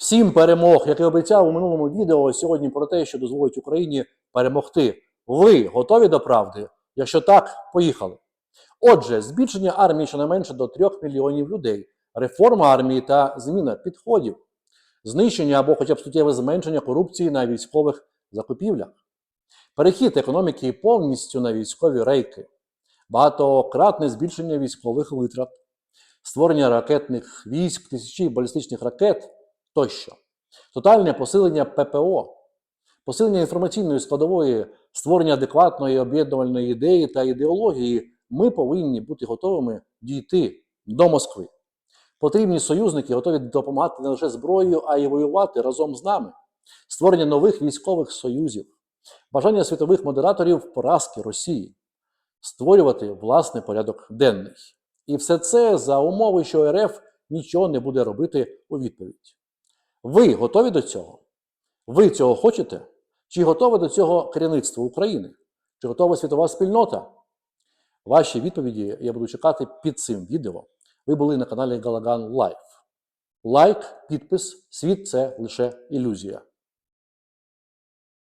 Сім перемог, як і обіцяв у минулому відео, сьогодні про те, що дозволить Україні перемогти. Ви готові до правди? Якщо так, поїхали. Отже, збільшення армії щонайменше до 3 мільйонів людей, реформа армії та зміна підходів, знищення або хоча б суттєве зменшення корупції на військових закупівлях, перехід економіки повністю на військові рейки, багатократне збільшення військових витрат, створення ракетних військ, тисячі балістичних ракет тощо, тотальне посилення ППО, посилення інформаційної складової, створення адекватної об'єднувальної ідеї та ідеології. Ми повинні бути готовими дійти до Москви. Потрібні союзники готові допомагати не лише зброєю, а й воювати разом з нами, створення нових військових союзів, бажання світових модераторів поразки Росії, створювати власний порядок денний. І все це за умови, що РФ нічого не буде робити у відповідь. Ви готові до цього? Ви цього хочете? Чи готове до цього керівництво України? Чи готова світова спільнота? Ваші відповіді я буду чекати під цим відео. Ви були на каналі Галаган Лайф. Лайк, підпис, світ це лише ілюзія.